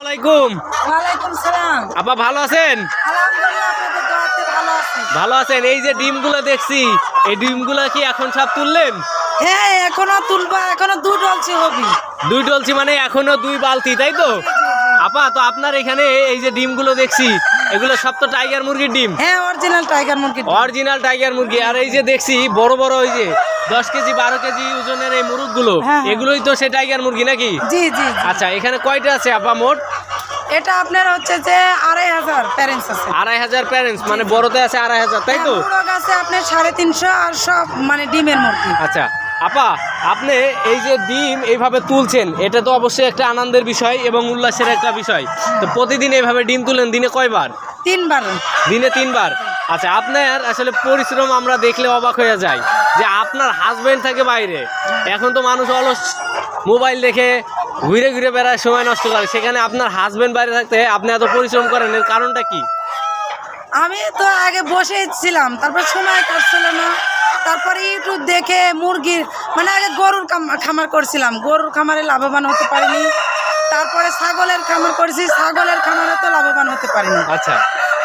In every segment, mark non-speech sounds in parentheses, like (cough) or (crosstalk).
আলাইকুম। ওয়ালাইকুম সালাম। আপা ভালো আছেন? ভালো আছেন? এই যে ডিমগুলো দেখছি এই ডিমগুলো কি এখন সব তুললেন? হ্যাঁ এখনও তুলবা এখনও দুই ডলছি হবি। দুই ডলছি মানে এখনও দুই বালতি তাই তো? আপা তো আপনার এখানে এই যে ডিমগুলো দেখছি এগুলো সব তো টাইগার মুরগির ডিম। হ্যাঁ অরিজিনাল টাইগার মুরগি অরিজিনাল টাইগার মুরগি। আর এই যে দেখছি বড় বড় ওই যে দশ কেজি বারো কেজি ওজনের এই মুরগগুলো হ্যাঁ, হ্যাঁ। এগুলোই তো সে টাইগার মুরগি নাকি? জি জি জি। আচ্ছা এখানে কয়টা আছে আপা মোট? এটা আপনার হচ্ছে যে আড়াই হাজার প্যারেন্টস আছে। আড়াই হাজার প্যারেন্টস মানে বড়তে আছে আড়াই হাজার তাই তো? আছে আপনার সাড়ে তিনশো আর সব মানে ডিমের মুরগি। আচ্ছা। আপা আপনি এই যে ডিম এইভাবে তুলছেন এটা তো অবশ্যই একটা আনন্দের বিষয় এবং উল্লাসের একটা বিষয়। তো প্রতিদিন এইভাবে ডিম তুলেন দিনে কয়বার? তিনবার। দিনে তিনবার? আচ্ছা আপনার আসলে পরিশ্রম আমরা দেখলে অবাক হয়ে যাই যে আপনার হাজব্যান্ড থাকে বাইরে। এখন তো মানুষ অলস মোবাইল দেখে ঘুরে ঘুরে বেড়ায় সময় নষ্ট করে। সেখানে আপনার হাজব্যান্ড বাইরে থাকতে আপনি এত পরিশ্রম করেন এর কারণটা কি? আমি তো আগে বসেই ছিলাম তারপর সময় কাটছিল না। তারপরে ইউটিউব দেখে মুরগির মানে আগে গরুর খামার করছিলাম। গরুর খামারে লাভবান হতে পারিনি। তারপরে ছাগলের খামার করেছি। ছাগলের খামারে তো লাভবান হতে পারিনি। আচ্ছা।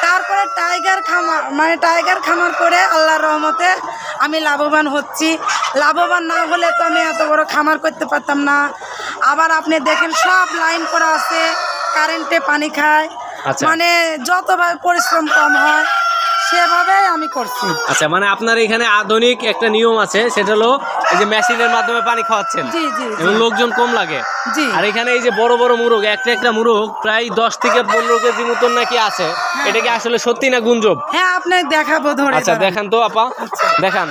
তারপরে টাইগার খামার মানে টাইগার খামার করে আল্লাহর রহমতে আমি লাভবান হচ্ছি। লাভবান না হলে তো আমি এত বড় খামার করতে পারতাম না। আবার আপনি দেখেন সব লাইন করা আছে। কারেন্টে পানি খায়। আচ্ছা। মানে যতভাবে পরিশ্রম কম হয় সেভাবেই আমি করছি। আচ্ছা মানে আপনার এখানে আধুনিক একটা নিয়ম আছে সেটা হলো এই যে মেশিনের মাধ্যমে পানি খাওয়াচ্ছেন। জি জি এবং লোকজন কম লাগে। জি। আর এখানে এই যে বড় বড় মুরগ একটা একটা মুরগ প্রায় দশ থেকে পনেরো কেজি মতন নাকি আছে। এটা কি আসলে সত্যি না গুঞ্জব হ্যাঁ আপনি দেখাবো ধরে আচ্ছা। দেখান তো আপা। দেখান।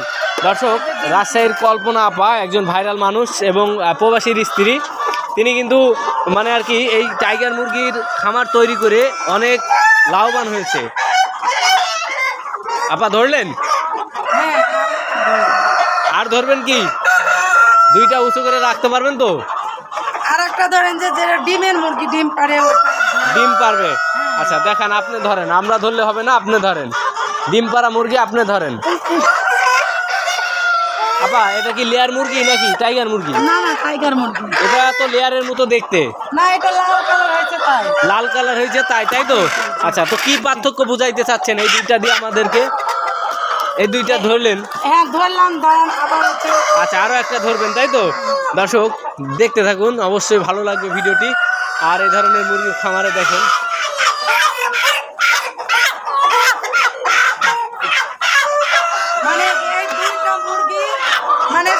দর্শক রাজশাহীর কল্পনা আপা একজন ভাইরাল মানুষ এবং প্রবাসীর স্ত্রী। তিনি কিন্তু মানে আর কি এই টাইগার মুরগির খামার তৈরি করে অনেক লাভবান হয়েছে। আপা ধরলেন? আর ধরবেন কি? দুইটা উঁচু করে রাখতে পারবেন তো? আর একটা ধরেন যে যেটা ডিমের মুরগি ডিম পারে ডিম পারবে। আচ্ছা দেখান আপনি ধরেন। আমরা ধরলে হবে না আপনি ধরেন। ডিম পাড়া মুরগি আপনি ধরেন। আপা এটা কি লেয়ার মুরগি নাকি টাইগার মুরগি? না না টাইগার মুরগি। এটা তো লেয়ারের মতো দেখতে। না এটা লাল কালার হয়েছে তাই। লাল কালার হয়েছে তাই তাই তো? আচ্ছা তো কি পার্থক্য বুঝাইতে চাচ্ছেন এই দুইটা দিয়ে আমাদেরকে? এই দুইটা ধরলেন? হ্যাঁ ধরলাম ধরেন আবার আচ্ছা আরও একটা ধরবেন তাই তো? দর্শক দেখতে থাকুন অবশ্যই ভালো লাগবে ভিডিওটি। আর এই ধরনের মুরগির খামারে দেখেন। মানে দুইটা মুরগি মানে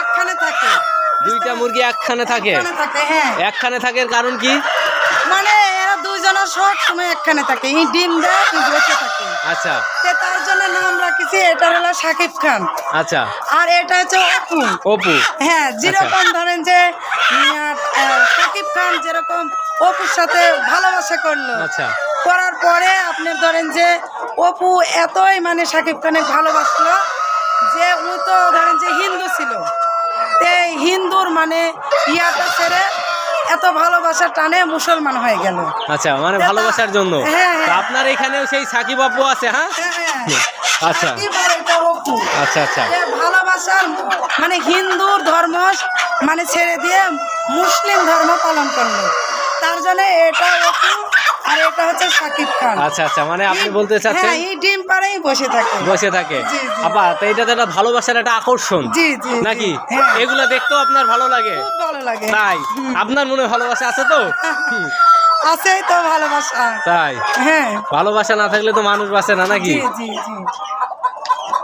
একখানে থাকে। একখানে থাকে? হ্যাঁ। থাকার কারণ কি? মানে সব সময় একখানে থাকে। এই ডিম দেয় বসে থাকে আচ্ছা। তে তার জন্য নাম রাখেছি এটা হলো সাকিব খান। আচ্ছা। আর এটা হচ্ছে অপু। অপু। হ্যাঁ যেরকম ধরেন যে সাকিব খান যেরকম অপুর সাথে ভালোবাসা করল। আচ্ছা। করার পরে আপনি ধরেন যে অপু এতই মানে সাকিব খানের ভালোবাসলো যে ও তো ধরেন যে হিন্দু ছিল। তে হিন্দুর মানে ইয়াটা ছেড়ে এত ভালোবাসার টানে মুসলমান হয়ে গেল। আচ্ছা মানে ভালোবাসার জন্য। হ্যাঁ, হ্যাঁ। আপনার এখানেও সেই সাকিব আব্বু আছে হ্যাঁ? আচ্ছা। এটা অপু আচ্ছা আচ্ছা। ভালোবাসার মানে হিন্দুর ধর্ম মানে ছেড়ে দিয়ে মুসলিম ধর্ম পালন করল। তার জন্য এটা আর এটা হচ্ছে সাকিব খান। আচ্ছা আচ্ছা মানে আপনি বলতে চাচ্ছেন হ্যাঁ এই ডিম পাড়েই বসে থাকে। বসে থাকে। আপা তো এটা তো একটা ভালোবাসার একটা আকর্ষণ। জি জি জি। নাকি? হ্যাঁ। এগুলো দেখতেও আপনার ভালো লাগে। খুব ভালো লাগে। তাই আপনার মনে ভালোবাসা আছে তো? (laughs) আছে তো ভালোবাসা। তাই। হ্যাঁ। ভালোবাসা না থাকলে তো মানুষ বাসে না নাকি? জি জি জি।